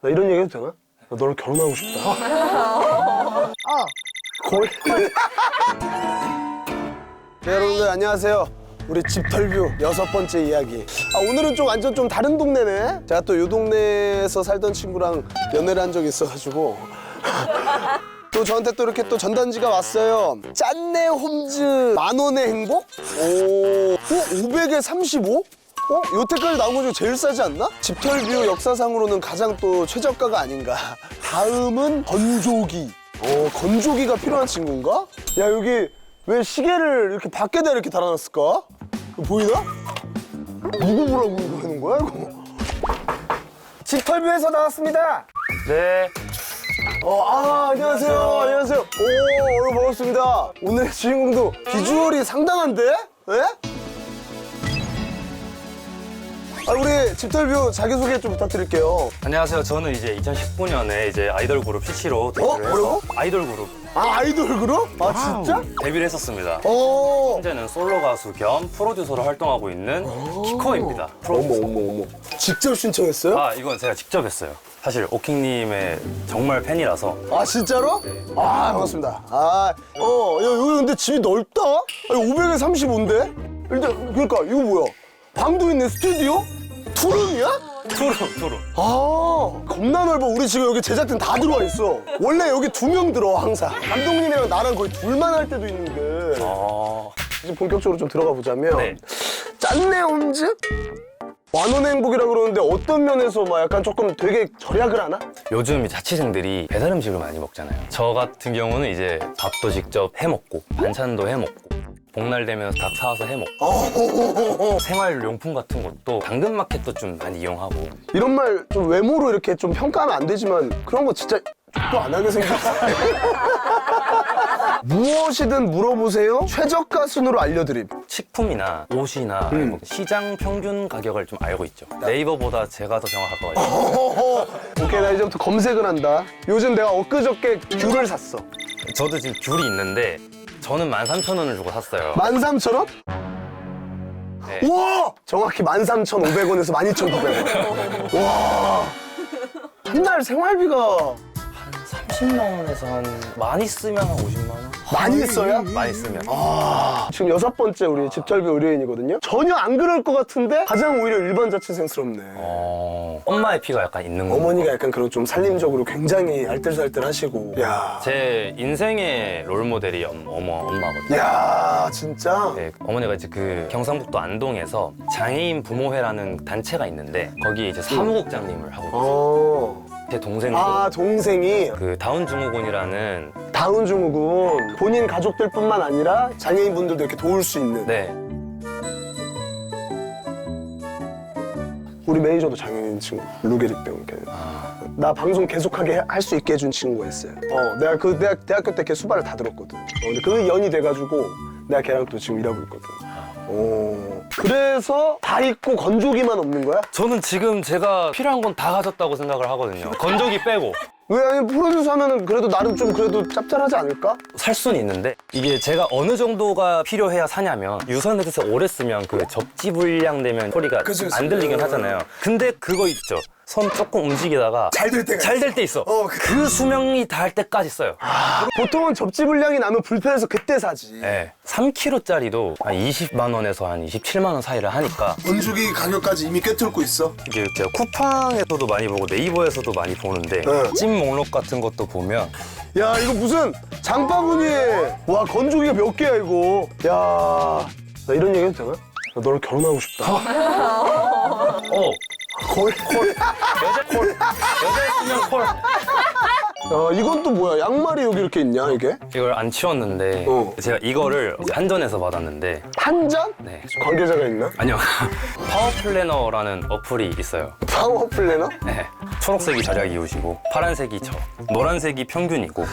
나 이런 얘기 해도 되나? 나 너랑 결혼하고 싶다. 아, 골. 네, 여러분들 안녕하세요. 우리 집털뷰 여섯 번째 이야기. 아, 오늘은 좀 완전 좀 다른 동네네. 제가 또 이 동네에서 살던 친구랑 연애를 한 적이 있어가지고. 또 저한테 또 이렇게 또 전단지가 왔어요. 짠내 홈즈 만 원의 행복? 오, 어? 500에 35? 어? 여태까지 나온 것 중에 제일 싸지 않나? 집털뷰 역사상으로는 가장 또 최저가가 아닌가. 다음은 건조기. 어, 건조기가 필요한 친구인가? 야, 여기 왜 시계를 이렇게 밖에다 이렇게 달아놨을까? 보이나? 누구 보라고 이거 하는 거야, 이거? 집털뷰에서 나왔습니다. 네. 어, 아, 안녕하세요. 안녕하세요. 오, 오늘 반갑습니다. 오늘의 주인공도 비주얼이 상당한데? 예? 아, 우리 집털뷰 자기소개 좀 부탁드릴게요. 안녕하세요. 저는 이제 2019년에 이제 아이돌 그룹 CC로 데뷔를 해서 뭐라고? 아이돌 그룹 아, 아이돌 그룹? 아, 진짜? 데뷔를 했었습니다. 어. 현재는 솔로 가수 겸 프로듀서로 활동하고 있는 키코입니다. 어머, 어머, 어머. 직접 신청했어요? 아, 이건 제가 직접 했어요. 사실 오킹님의 정말 팬이라서 아, 진짜로? 아, 반갑습니다. 아, 어, 야, 여기 근데 집이 넓다? 아니, 500에 35인데? 일단, 그러니까, 이거 뭐야? 방도 있네, 스튜디오? 투룸이야? 투룸, 투룸. 아 겁나 넓어 우리 지금 여기 제작진 다 들어와 있어 원래 여기 두 명 들어 항상 감독님이랑 나랑 거의 둘만 할 때도 있는데 어, 이제 본격적으로 좀 들어가 보자면 네. 짠내 홈즈? 만원의 행복이라 그러는데 어떤 면에서 막 약간 조금 되게 절약을 하나? 요즘 이 자취생들이 배달 음식을 많이 먹잖아요. 저 같은 경우는 이제 밥도 직접 해 먹고 반찬도 해 먹고 복날 되면 닭 사와서 해 먹고. 어, 생활용품 같은 것도 당근마켓도 좀 많이 이용하고. 이런 말 좀 외모로 이렇게 좀 평가하면 안 되지만 그런 거 진짜 족도 안 하게 생겼어. 무엇이든 물어보세요. 최저가 순으로 알려드림. 식품이나 옷이나 음. 뭐 시장 평균 가격을 좀 알고 있죠. 네이버보다 제가 더 정확할 것 같아요. 오케이 나 이제부터 검색을 한다. 요즘 내가 엊그저께 귤을 샀어. 저도 지금 귤이 있는데 저는 13,000원을 주고 샀어요. 13,000원? 네. 우와! 정확히 13,500원에서 12,900원. 와. 한 달 생활비가 30만 원에서 한 많이 쓰면 한 50만 원? 많이 써야? 많이 쓰면. 지금 여섯 번째 우리 집절비 의뢰인이거든요. 전혀 안 그럴 것 같은데 가장 오히려 일반 자취생스럽네. 어, 엄마의 피가 약간 있는 거. 어머니가 약간 그런 좀 살림적으로 굉장히 알뜰살뜰 하시고. 야. 제 인생의 롤 모델이 엄, 어머 엄마거든요. 야, 진짜? 네, 어머니가 이제 그 경상북도 안동에서 장애인 부모회라는 단체가 있는데 거기에 이제 사무국장님을 하고 있어요. 어. 제 동생도 아, 동생이 그 다운 증후군이라는 다운 증후군 본인 가족들뿐만 아니라 장애인분들도 이렇게 도울 수 있는 네 우리 매니저도 장애인 친구 루게릭병 걔. 나 방송 계속하게 할 수 있게 해준 친구가 있어요. 어, 내가 그 대학, 대학교 때 걔 수발을 다 들었거든. 어, 근데 그 연이 돼가지고 내가 걔랑 또 지금 일하고 있거든. 어, 그래서 다 있고 건조기만 없는 거야? 저는 지금 제가 필요한 건 다 가졌다고 생각을 하거든요. 건조기 빼고 왜 아니 프로듀서 하면은 그래도 나름 좀 그래도 짭짤하지 않을까? 살 수는 있는데 이게 제가 어느 정도가 필요해야 사냐면 유선 헤드셋 오래 쓰면 그 접지 불량 되면 소리가 그치, 그치. 안 들리긴 어. 하잖아요. 근데 그거 있죠. 손 조금 움직이다가 잘 될 때가 잘 될 때 있어. 어, 그- 그 수명이 닿을 때까지 써요. 보통은 접지 불량이 나면 불편해서 그때 사지. 네. 3kg짜리도 한 20만 원에서 한 27만 원 사이를 하니까 건조기 가격까지 이미 꿰뚫고 있어. 이게 제가 쿠팡에서도 많이 보고 네이버에서도 많이 보는데 네. 찜 목록 같은 것도 보면 야 이거 무슨 장바구니에 와 건조기가 몇 개야 이거 야 나 이런 얘기 해도 되나? 나 너랑 결혼하고 싶다 어 콜? 콜? 여자 콜 여자였으면 콜 야 이건 또 뭐야 양말이 여기 이렇게 있냐 이게? 이걸 안 치웠는데 어. 제가 이거를 한전에서 받았는데 한 잔? 네 관계자가 있나? 아니요 파워 플래너라는 어플이 있어요. 파워 플래너? 네. 초록색이 절약 이웃이고 파란색이 저 노란색이 평균이고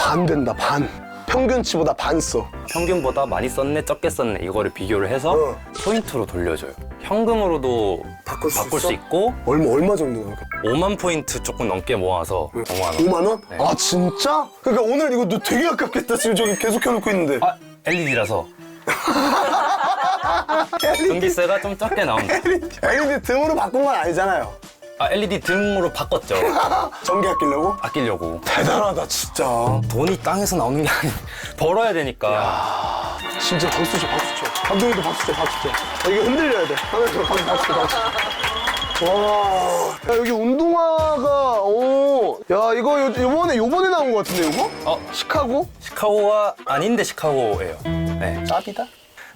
반 된다 반 평균치보다 반 써. 평균보다 많이 썼네 적게 썼네 이거를 비교를 해서 어. 포인트로 돌려줘요. 현금으로도 바꿀 수 있어? 수 있고 얼마 얼마 정도 나올까? 5만 포인트 조금 넘게 모아서 5만 원. 5만 원? 네. 아 진짜? 그러니까 오늘 이거 너 되게 아깝겠다 지금 저기 계속 해놓고 있는데 아 LED라서 전기세가 좀 적게 나온다. LED 등으로 바꾼 건 아니잖아요 아, LED 등으로 바꿨죠. 전기 아끼려고? 아끼려고. 대단하다 진짜. 돈이 땅에서 나오는 게 아니 벌어야 되니까. 진짜 박수 쳐 박수 쳐. 감독님도 박수 쳐 박수 쳐. 아, 이게 흔들려야 돼. 하나 더 박수 박수 박수. 와, 야 여기 운동화가 오, 야 이거 요, 요번에 요번에 나온 것 같은데 이거? 어, 시카고? 시카고가 아닌데 시카고예요. 네. 짭이다?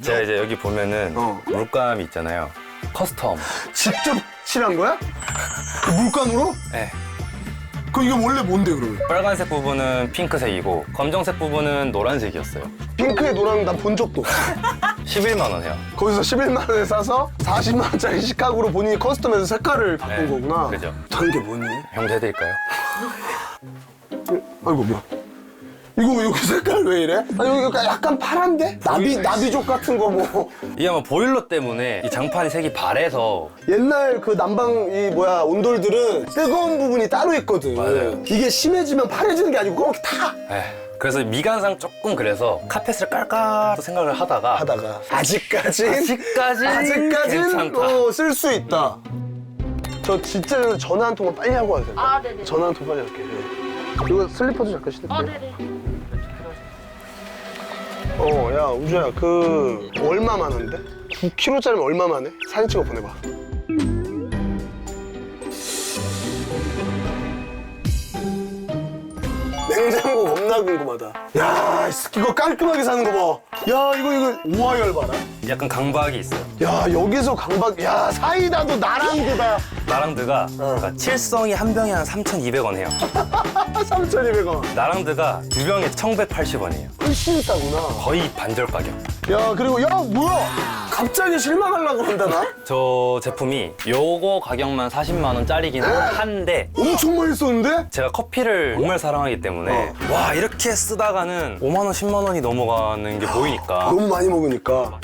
제가 이제 여기 보면은 어. 물감이 있잖아요. 커스텀. 직접 칠한 거야? 그 물감으로? 네. 그 이게 원래 뭔데 그러면? 빨간색 부분은 핑크색이고 검정색 부분은 노란색이었어요. 핑크에 노랑 난 본 적도 없어. 11만 원 해요. 거기서 11만 원에 사서 40만 원짜리 시카고로 본인이 커스텀해서 색깔을 바꾼 네, 거구나. 그죠. 다른 게 뭐니? 형도 해드릴까요? 아이고 뭐야? 이거 여기 색깔 왜 이래? 아니 여기 약간- 약간 파란데? 나비 나비족 같은 거 뭐. 이게 아마 보일러 때문에 이 장판이 색이 바래서 옛날 그 난방 이 뭐야 온돌들은 뜨거운 부분이 따로 있거든. 맞아요. 이게 심해지면 파래지는 게 아니고 그렇게 타 에휴, 그래서 미간상 조금 그래서 카펫을 깔까 또 생각을 하다가 하다가 아직까진 아직까진 아직까진 괜찮다. 어, 쓸 수 있다. 저 진짜 전화 한 통만 빨리 하고 와야 돼. 아, 네네. 전화 한 통 빨리 할게. 네. 이거 슬리퍼도 잠깐 신을게요. 어, 네네. 어, 야, 우주야, 그, 얼마만 한데? 9kg짜리면 얼마만 해? 사진 찍어 보내봐. 냉장고 겁나 궁금하다. 야, 이 이거 깔끔하게 사는 거 봐. 야, 이거, 이거, 오하열 봐라. 약간 강박이 있어요. 야, 여기서 강박, 야, 사이다도 나랑 그다. 나랑드가 어. 그러니까 칠성이 한 병에 한 3,200원 해요. 3,200원. 나랑드가 두 병에 1,180원이에요. 훨씬 싸구나. 거의 반절 가격. 야, 그리고, 야, 뭐야? 갑자기 실망하려고 한다, 나? 저 제품이 요거 가격만 40만 원짜리긴 한데 엄청 많이 썼는데? 제가 커피를 정말 사랑하기 때문에 어. 와 이렇게 쓰다가는 5만 원, 10만 원이 넘어가는 게 보이니까 너무 많이 먹으니까.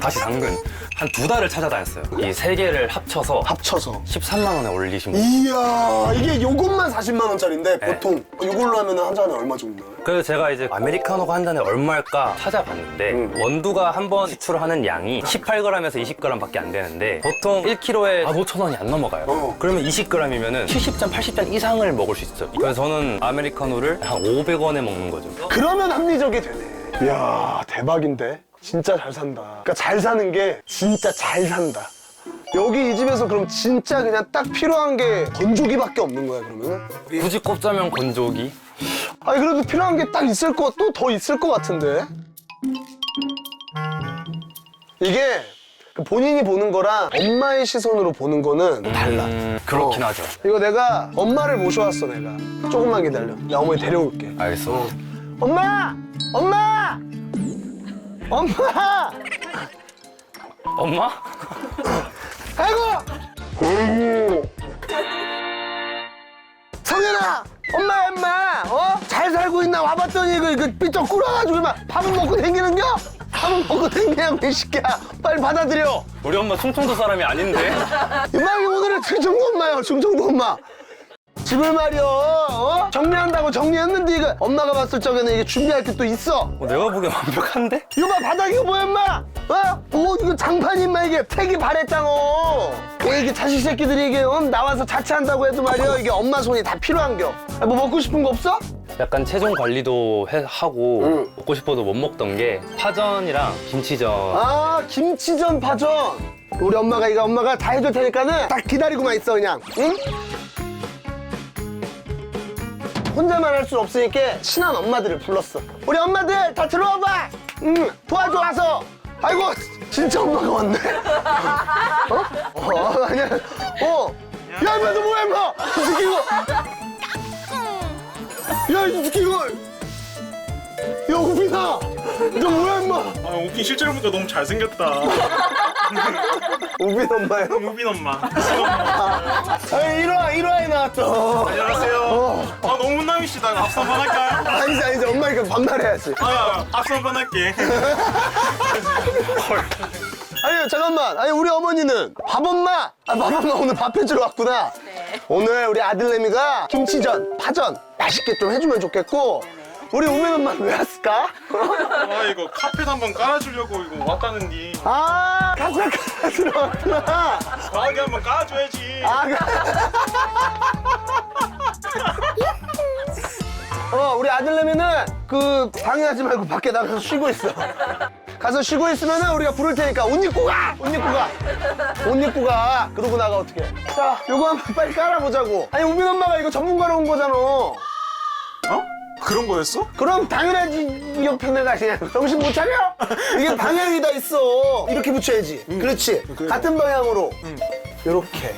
다시 당근 한 두 달을 찾아다녔어요. 이 세 개를 합쳐서 합쳐서. 13만 원에 올리신 거예요. 이야 이게 요것만 40만 원짜리인데 네. 보통 이걸로 하면 한 잔에 얼마 정도? 그래서 제가 이제 아메리카노가 한 잔에 얼마일까 찾아봤는데 음. 원두가 한 번 추출하는 양이 18g에서 20g밖에 안 되는데 보통 1kg에 15,000원이 안 넘어가요. 어. 그러면 20g이면 70잔, 80잔 이상을 먹을 수 있어요. 그래서 저는 아메리카노를 한 500원에 먹는 거죠. 그러면 합리적이 되네 이야 대박인데 진짜 잘 산다 그러니까 잘 사는 게 진짜 잘 산다 여기 이 집에서 그럼 진짜 그냥 딱 필요한 게 건조기밖에 없는 거야 그러면? 굳이 꼽자면 건조기? 아니 그래도 필요한 게 딱 있을 거 또 더 있을 것 같은데. 이게 그 본인이 보는 거랑 엄마의 시선으로 보는 거는 달라. 음, 그렇긴 어. 하죠. 이거 내가 엄마를 모셔왔어 내가. 조금만 기다려. 나 어머니 데려올게. 알겠어. 엄마! 엄마! 엄마! 엄마? 아이고 그, 그 삐쩍 꿇어가지고 막 밥은 먹고 댕기는겨? 밥은 먹고 댕기냐고 이 새끼야 빨리 받아들여 우리 엄마 충청도 사람이 아닌데? 이방이 오늘은 충청도 엄마요 충청도 엄마 집을 말이여 어? 정리한다고 정리했는데 이거 엄마가 봤을 적에는 이게 준비할 게 또 있어 어, 내가 보기엔 완벽한데? 이거 봐 바닥이 뭐야 임마 어? 오 이거 장판이 임마 이게 색이 바랬장어 왜 이게 자식 새끼들이 이게 어? 나와서 자취한다고 해도 말이야 이게 엄마 손이 다 필요한겨 아, 뭐 먹고 싶은 거 없어? 약간 체중 관리도 해- 하고 응. 먹고 싶어도 못 먹던 게 파전이랑 김치전. 아 김치전 파전. 우리 엄마가 이거 엄마가 다 해줄 테니까는 딱 기다리고만 있어 그냥. 응? 혼자만 할 수 없으니까 친한 엄마들을 불렀어. 우리 엄마들 다 들어와봐. 응. 도와줘 와서. 아이고 진짜 엄마가 왔네. 어? 어 아니야. 어야 임마 너 뭐야 임마 이 새끼 이거 야이 새끼 이거 야 우빈아 너 뭐야 임마 아, 웃긴 실제로 보니까 너무 잘생겼다. 우빈 엄마요? 우빈 엄마. 아니 1화 1화에 나왔어. 안녕하세요. 아, 너무 훈남이시다. 앞서 한번 할까요? 아니지 아니지 엄마 이거 반말 해야지. 아, 야, 앞서 한번 할게. 아니 잠깐만. 아니 우리 어머니는 밥 엄마. 아, 밥 엄마 오늘 밥 해주러 왔구나. 오늘 우리 아들내미가 김치전, 파전 맛있게 좀 해주면 좋겠고 우리 우면 엄마는 왜 왔을까? 아 이거 카펫 한번 깔아주려고 이거 왔다는데 아, 가자, 들어왔구나. 과하게 한번 깔아줘야지 아, 그- 어, 우리 아들내미는 그 방해하지 말고 밖에 나가서 쉬고 있어. 가서 쉬고 있으면은 우리가 부를 테니까 옷 입고 가! 옷 입고 가! 옷 입고 가! 그러고 나가 어떻게? 자, 요거 한번 빨리 깔아보자고. 아니, 우민 엄마가 이거 전문가로 온 거잖아. 어? 그런 거였어? 그럼 당연하지 이 옆편에 가시냐 정신 못 차려? 이게 방향이 다 있어 이렇게 붙여야지 그렇지 같은 방향으로 이렇게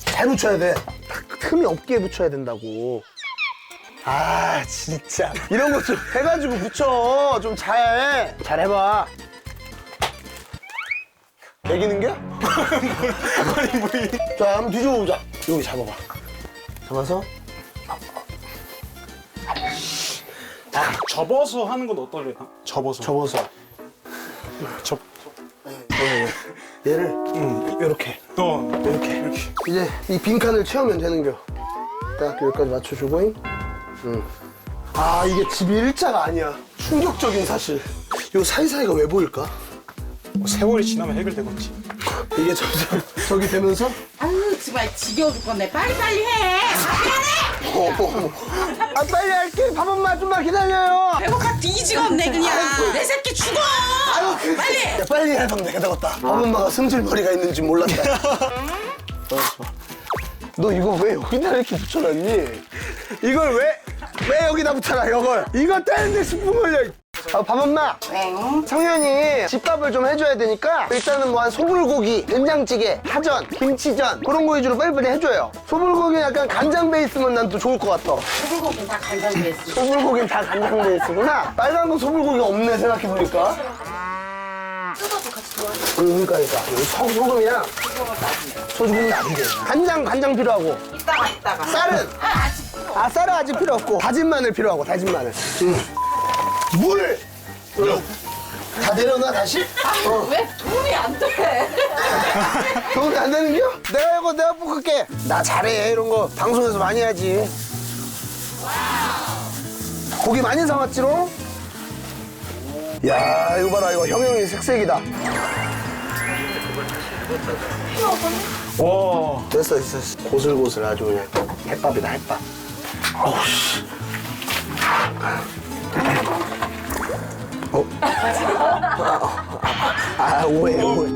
잘 붙여야 돼 틈이 없게 붙여야 된다고 아 진짜 이런 거 좀 해가지고 붙여 좀 잘 잘 해봐 매기는 게? 아니 뭐 이- 자 한번 뒤집어 보자. 여기 잡아봐. 잡아서. 아 접어서 하는 건 어떨래나? 접어서. 접어서. 접 얘를 이렇게. 또. 이렇게. 이렇게. 이제 이 빈칸을 채우면 되는겨. 딱 여기까지 맞춰주고. 응. 아 이게 집이 일자가 아니야. 충격적인 사실. 요 사이사이가 왜 보일까? 뭐 세월이 지나면 해결되겠지. 이게 점점 저기 되면서? 아유 정말 지겨워 죽겠네 빨리빨리 해. 어, 어, 어. 아 빨리 할게. 밥 엄마 좀만 기다려요. 배고파 뒤지겠네 그냥. 내 새끼 죽어. 빨리. 야, 빨리 해방 내가 되겠다. 밥 엄마가 승질머리가 있는지 몰랐다. 알았어. 너 이거 왜 여기다 이렇게 붙여놨니? 이걸 왜, 왜 여기다 붙여놔 이걸? 이거 떼는데 스푼 걸려 아, 밥 엄마 응? 성현이 집밥을 좀 해줘야 되니까 일단은 뭐 한 소불고기, 된장찌개, 파전, 김치전 그런 거 위주로 빨리빨리 해줘요. 소불고기 약간 간장 베이스면 난 또 좋을 것 같아. 소불고기 다 간장돼 있어 소불고기는 다 간장 베이스구나. 빨간 거 소불고기가 없네 생각해보니까. 응, 그러니까, 그러니까. 여기 소, 소금이랑 안 돼. 간장, 간장 필요하고. 이따가 이따가 쌀은? 아 아직 아, 쌀은 아직 필요 없고. 다진 마늘 필요하고, 다진 마늘. 응. 물! 응. 다 내려놔, 다시? 어. 왜 도움이 안 돼 도움이 안 되는겨? 내가 이거 내가 볶을게. 나 잘해 이런 거 방송에서 많이 하지. 고기 많이 사왔지롱? 야 이거 봐라 이거 형형이 색색이다. 와 됐어 됐어 됐어. 고슬고슬 아주 그냥 햇밥이다 햇밥. 어우 씨. 어? 아, 아 오해 오해.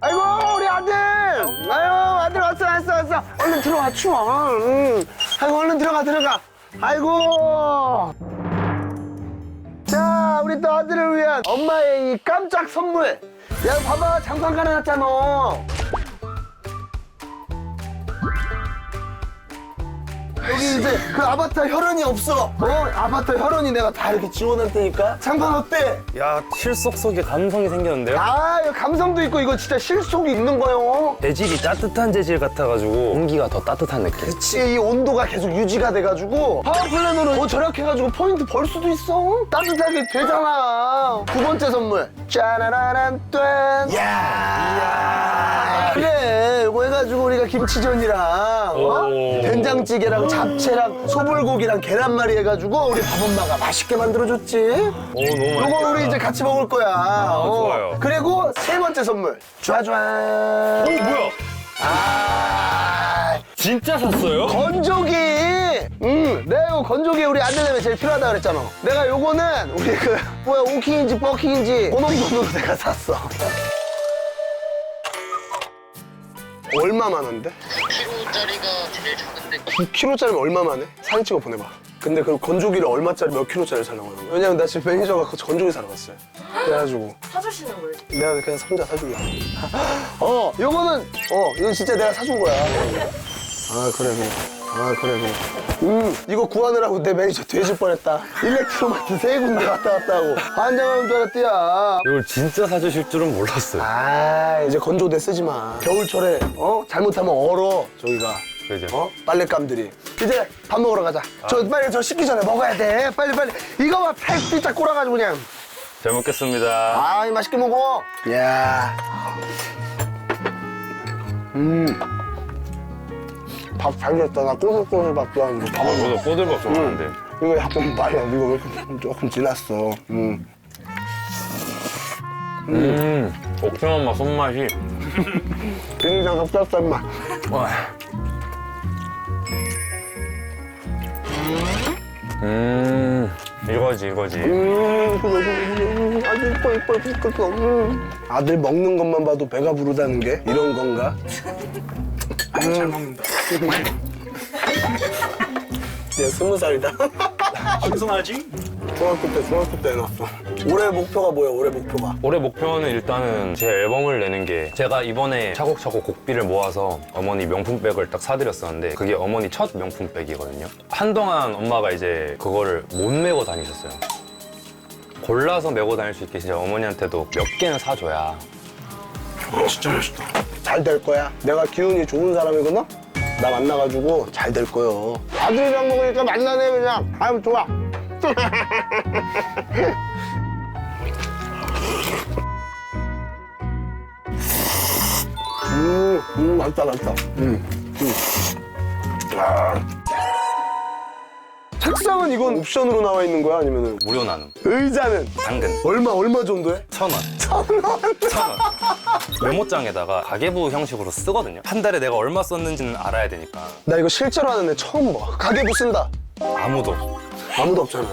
아이고 우리 아들! 아유 아들 왔어 왔어 왔어. 얼른 들어와 추워. 응. 아이고 얼른 들어가 들어가. 아이고. 자 우리 또 아들을 위한 엄마의 이 깜짝 선물. 야 봐봐 장판 깔아놨잖아 여기 이제 그 아바타 혈흔이 없어. 어? 아바타 혈흔이 내가 다 이렇게 지원할 테니까? 장판 어때? 야 실속 속에 감성이 생겼는데요? 아 이거 감성도 있고 이거 진짜 실속이 있는 거요. 재질이 따뜻한 재질 같아가지고 공기가 더 따뜻한 느낌. 그치 이 온도가 계속 유지가 돼가지고 파워플랜으로 더 절약해가지고 포인트 벌 수도 있어. 따뜻하게 되잖아. 두 번째 선물. 짜라라란 뚠 이야 그래 이거 해가지고 우리가 김치전이랑 어? 오. 된장찌개랑 잡채랑 소불고기랑 계란말이 해가지고 우리 밥 엄마가 맛있게 만들어줬지 오 너무 이거 맛있다 우리 이제 같이 먹을 거야 어. 좋아요. 그리고 세 번째 선물 오 뭐야 아 진짜 샀어요? 건조기! 응, 내가 이거 건조기 우리 아들내미 제일 필요하다 그랬잖아. 내가 요거는 우리 그, 뭐야, 오킹인지 버킹인지, 그놈 돈으로 내가 샀어. 얼마만 한데? 9kg짜리가 제일 작은데 9kg짜리면 얼마만 해? 사진 찍어 보내봐. 근데 그 건조기를 얼마짜리 몇 킬로짜리 살라고 하는 거야? 왜냐면 나 지금 매니저가 그 건조기 사러 갔어요. 그래가지고. 사주시는 거예요 내가 그냥 혼자 사줄라. 어, 요거는, 어, 이건 진짜 내가 사준 거야. 아, 그래, 그래. 아, 그래, 그래. 음, 이거 구하느라고 내 매니저 돼질 뻔했다. 일렉트로마트 세 군데 갔다 왔다 하고. 환장하는 줄 알았디야. 이걸 진짜 사주실 줄은 몰랐어요 아, 이제 건조대 쓰지 마. 겨울철에, 어? 잘못하면 얼어, 저기가. 그죠? 어? 빨랫감들이. 이제 밥 먹으러 가자. 저 빨리 저 씻기 전에 먹어야 돼. 빨리 빨리. 이거 막팩 꼬라가지고 그냥. 잘 먹겠습니다 아, 이 맛있게 먹어. 야. 음. 밥잘 됐다. 나 꼬들꼬들 밥 좋아하는데. 밥 저도 꼬들밥 좋아하는데. 이거 약간 말이야. 이거 왜 이렇게 조금 지났어. 음. 음, 옥수수 맛 손맛이. 비빔장 흡사한 맛. 와. 음, 이거지, 이거지. 음. 아주 이뻐, 이뻐, 이뻐, 이뻐. 음. 아들 먹는 것만 봐도 배가 부르다는 게 이런 건가? 잘 먹는다. 얘 스무 살이다. 신선하지? 중학교 때, 중학교 때 해놨어. 올해 목표가 뭐야, 올해 목표가? 올해 목표는 일단은 제 앨범을 내는 게 제가 이번에 차곡차곡 곡비를 모아서 어머니 명품백을 딱 사드렸었는데 그게 어머니 첫 명품백이거든요. 한동안 엄마가 이제 그거를 못 메고 다니셨어요. 골라서 메고 다닐 수 있게 진짜 어머니한테도 몇 개는 사줘야 진짜 멋있다. 잘 될 거야. 내가 기운이 좋은 사람이거든? 나 만나가지고 잘 될 거요. 아들이랑 먹으니까 만나네, 그냥. 아유, 좋아. 음, 음, 맛있다, 맛있다. 음, 음. 아. 책상은 이건 옵션으로 나와 있는 거야? 아니면은 무료 나눔. 의자는 당근. 얼마, 얼마 정도 해? 천 원. 천 원? 천 원. 메모장에다가 가계부 형식으로 쓰거든요. 한 달에 내가 얼마 썼는지는 알아야 되니까. 나 이거 실제로 하는 애 처음 봐. 가계부 쓴다. 아무도 없어. 아무도 없잖아.